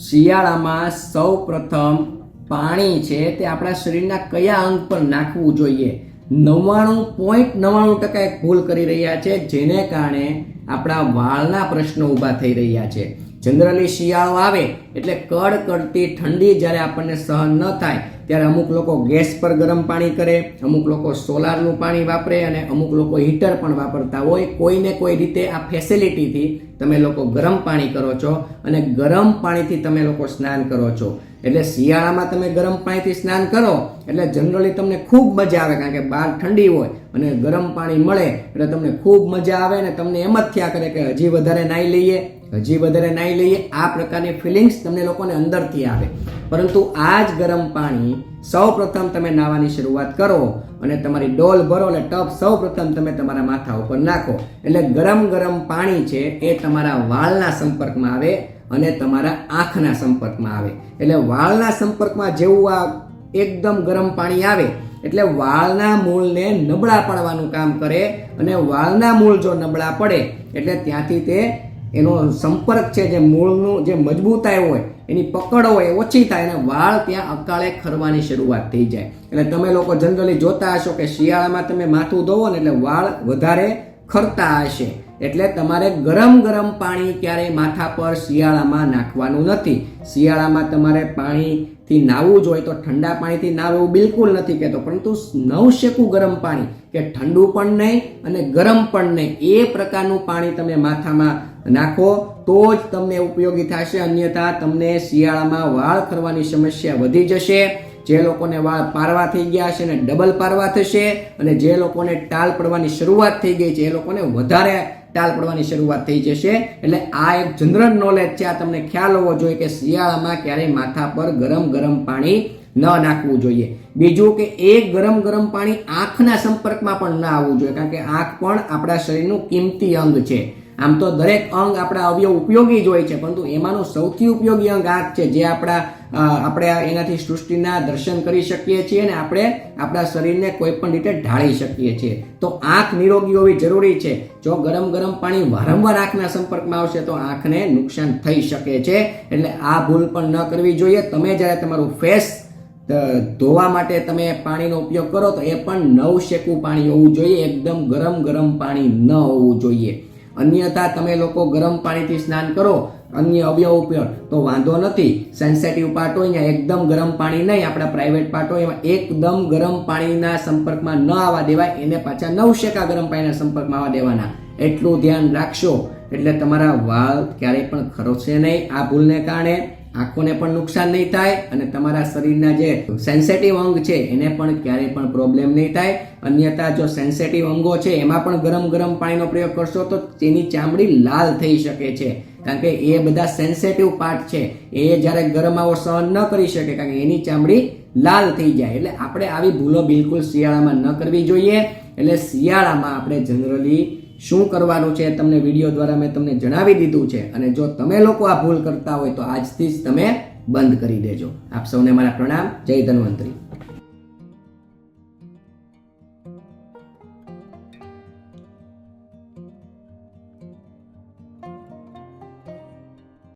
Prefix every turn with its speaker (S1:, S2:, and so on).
S1: શિયાળામાં સૌ પ્રથમ પાણી છે તે આપણા શરીરના કયા અંગ પર નાખવું જોઈએ? નવ્વાણું પોઈન્ટ નવ્વાણું ટકા ભૂલ કરી રહ્યા છે, જેને કારણે આપણા વાળના પ્રશ્નો ઊભા થઈ રહ્યા છે. જનરલી શિયાળો આવે એટલે કડકડતી ઠંડી જ્યારે આપણને સહન ન થાય, ત્યારે અમુક લોકો ગેસ પર ગરમ પાણી કરે, અમુક લોકો સોલારનું પાણી વાપરે અને અમુક લોકો હીટર પણ વાપરતા હોય. કોઈને કોઈ રીતે આ ફેસિલિટીથી તમે લોકો ગરમ પાણી કરો છો અને ગરમ પાણીથી તમે લોકો સ્નાન કરો છો. એટલે શિયાળામાં તમે ગરમ પાણીથી સ્નાન કરો, એટલે જનરલી તમને ખૂબ મજા આવે, કારણ કે બહાર ઠંડી હોય અને ગરમ પાણી મળે, એટલે તમને ખૂબ મજા આવે અને તમને એમ જ થયા કરે કે હજી વધારે નાહી લઈએ, હજી વધારે નાહી લઈએ. આ પ્રકારની ફિલિંગ્સ તમને લોકોને અંદરથી આવે. પરંતુ આ જ ગરમ પાણી સૌ પ્રથમ તમે નાહવાની શરૂઆત કરો અને તમારી ડોલ ભરો એટલે ટબ સૌ પ્રથમ તમે તમારા માથા ઉપર નાખો. એટલે ગરમ ગરમ પાણી છે એ તમારા વાળના સંપર્કમાં આવે અને તમારા આંખના સંપર્કમાં આવે. એટલે વાળના સંપર્કમાં જેવું આ એકદમ ગરમ પાણી આવે, એટલે વાળના મૂળને નબળા પાડવાનું કામ કરે અને વાળના મૂળ જો નબળા પડે, એટલે ત્યાંથી તે એનો સંપર્ક છે જે મૂળનું જે મજબૂતાઈ હોય, એની પકડ હોય ઓછી થાય અને વાળ ત્યાં અકાળે ખરવાની શરૂઆત થઈ જાય. એટલે તમે લોકો જનરલી જોતા હશો કે શિયાળામાં તમે માથું ધોવો ને એટલે વાળ વધારે ખરતા હશે. એટલે તમારે ગરમ ગરમ પાણી ક્યારેય માથા પર શિયાળામાં નાખવાનું નથી. શિયાળામાં તમારે પાણીથી નાહવું જ હોય તો ઠંડા પાણીથી નાહવું બિલકુલ નથી કહેતો, પરંતુ નવશેકું ગરમ પાણી, કે ઠંડુ પણ નહીં અને ગરમ પણ નહીં, એ પ્રકારનું પાણી તમે માથામાં નાખો તો જ તમને ઉપયોગી થશે. અન્યથા તમને શિયાળામાં વાળ ખરવાની સમસ્યા વધી જશે. જે લોકોને વાળ પારવા થઈ ગયા છે ને ડબલ પારવા થશે અને જે લોકોને ટાલ પડવાની શરૂઆત થઈ ગઈ છે એ લોકોને વધારે ટાલ પડવાની શરૂઆત થઈ જશે. એટલે આ એક જનરલ નોલેજ છે, આ તમને ખ્યાલ હોવો જોઈએ કે શિયાળામાં ક્યારેય માથા પર ગરમ ગરમ પાણી ન નાખવું જોઈએ. બીજું કે એ ગરમ ગરમ પાણી આંખના સંપર્કમાં પણ ના આવવું જોઈએ, કારણ કે આંખ પણ આપણા શરીરનું કિંમતી અંગ છે. આમ તો દરેક અંગ આપણા અવયવ ઉપયોગી જ હોય છે, પરંતુ એમાંનું સૌથી ઉપયોગી અંગ આંખ છે, જે આપણા આપણે એનાથી સૃષ્ટિના દર્શન કરી શકીએ છીએ અને આપણે આપણા શરીરને કોઈ પણ રીતે ઢાળી શકીએ છીએ. તો આંખ નિરોગી હોવી જરૂરી છે. જો ગરમ ગરમ પાણી વારંવાર આંખના સંપર્કમાં આવશે, તો આંખને નુકસાન થઈ શકે છે. એટલે આ ભૂલ પણ ન કરવી જોઈએ. તમે જ્યારે તમારું ફેસ ધોવા માટે તમે પાણીનો ઉપયોગ કરો, તો એ પણ નવ શેકું પાણી હોવું જોઈએ. એકદમ ગરમ ગરમ પાણી ન હોવું જોઈએ. અન્યથા તમે લોકો ગરમ પાણીથી સ્નાન કરો, અન્ય અવયવ ઉપર. તો વાંધો નથી સેન્સેટિવ પાર્ટ હોય ત્યાં એકદમ ગરમ પાણી નહીં, આપણા પ્રાઇવેટ પાર્ટ હોય એમાં એકદમ ગરમ પાણીના સંપર્કમાં ન આવવા દેવાય, એને પાછા નવ શેકા ગરમ પાણીના સંપર્કમાં આવવા દેવાના. એટલું ધ્યાન રાખશો. એટલે તમારા વાળ ક્યારેય પણ ખરોશે નહીં. આ ભૂલને કારણે આંખોને પણ નુકસાન નહીં થાય અને તમારા શરીરના જે સેન્સેટિવ અંગ છે, એને પણ ક્યારેય પણ પ્રોબ્લેમ નહીં થાય. અન્યથા, જો સેન્સેટિવ અંગો છે, એમાં પણ ગરમ ગરમ પાણીનો પ્રયોગ કરશો, તો તેની ચામડી લાલ થઈ શકે છે. કારણ કે એ બધા સેન્સેટિવ પાર્ટ છે. એ જ્યારે ગરમાવો સહન ન કરી શકે, કારણ કે એની ચામડી લાલ થઈ જાય. એટલે આપણે આવી ભૂલો બિલકુલ શિયાળામાં ન કરવી જોઈએ. એટલે શિયાળામાં આપણે જનરલી શું કરવાનું છે તમને વીડિયો દ્વારા મેં તમને જણાવી દીધું છે. અને જો તમે લોકો આ ભૂલ કરતા હોય તો આજથી જ તમે બંધ કરી દેજો. આપ સૌને મારા પ્રણામ. જય ધન્વંતરી.